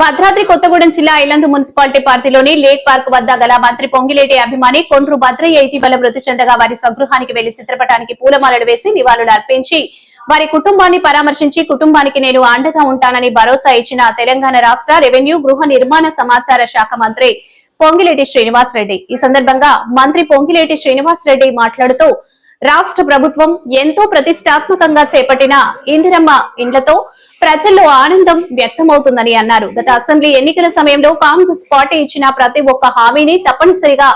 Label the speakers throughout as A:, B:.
A: భద్రాద్రి కొత్తగూడెం జిల్లా ఐలందు మున్సిపాలిటీ పార్టీలోని lake park వద్ద గల మంత్రి పొంగిలేటి అభిమాని కొండ్రు భద్రయ్య ఇటీవల మృతి చెందగా వారి స్వగృహానికి వెళ్ళి చిత్రపటానికి పూలమాలలు వేసి నివాళులు అర్పించి వారి కుటుంబాన్ని పరామర్శించి కుటుంబానికి నేను అండగా ఉంటానని భరోసా ఇచ్చిన తెలంగాణ రాష్ట్ర రెవెన్యూ గృహ నిర్మాణ సమాచార శాఖ మంత్రి పొంగిలేటి శ్రీనివాస్ రెడ్డి. ఈ సందర్భంగా మంత్రి పొంగిలేటి శ్రీనివాస్ రెడ్డి మాట్లాడుతూ రాష్ట్ర ప్రభుత్వం ఎంతో ప్రతిష్టాత్మకంగా చేపట్టిన ఇందిరమ్మ ఇండ్లతో ప్రజల్లో ఆనందం వ్యక్తమవుతుందని అన్నారు. గత అసెంబ్లీ ఎన్నికల సమయంలో కాంగ్రెస్ పార్టీ ఇచ్చిన ప్రతి ఒక్క హామీని తప్పనిసరిగా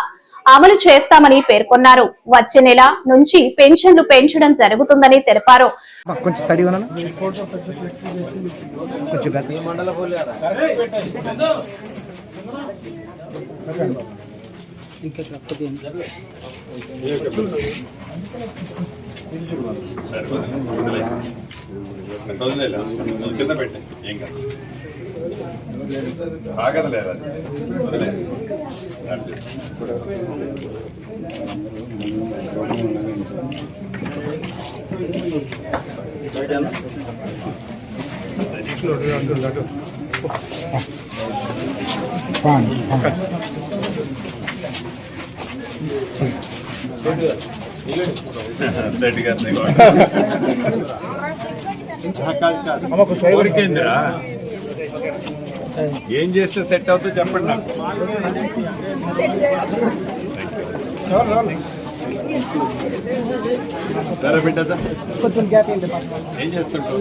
A: అమలు చేస్తామని పేర్కొన్నారు. వచ్చే నెల నుంచి పెన్షన్లు పెంచడం జరుగుతుందని తెలిపారు.
B: మాకు కొంచెం స్టడీ ఉన్నాను కొంచెం గత
C: వదిలేలా నువ్వు కింద పెట్టే ఏం కాదు ఆగదులేరా వదిలే అంతే. సెట్ గారిని కోరికేందిరా ఏం చేస్తే సెట్ అవుతుందో చెప్పండి నాకు. ధర బిడ్డదా
B: కొంచెం గ్యాప్
C: ఏం చేస్తుంటావు?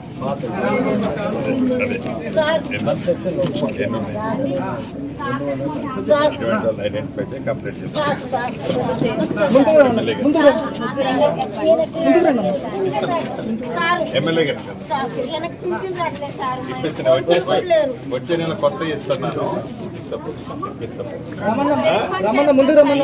C: ఐడెంటిఫై చేసి కంప్లీట్ చేస్తాం ఎమ్మెల్యే గారు వచ్చే వచ్చే నెల కొత్త ఇస్తున్నాను ఇస్తాం
B: ముందు రమ్మన్న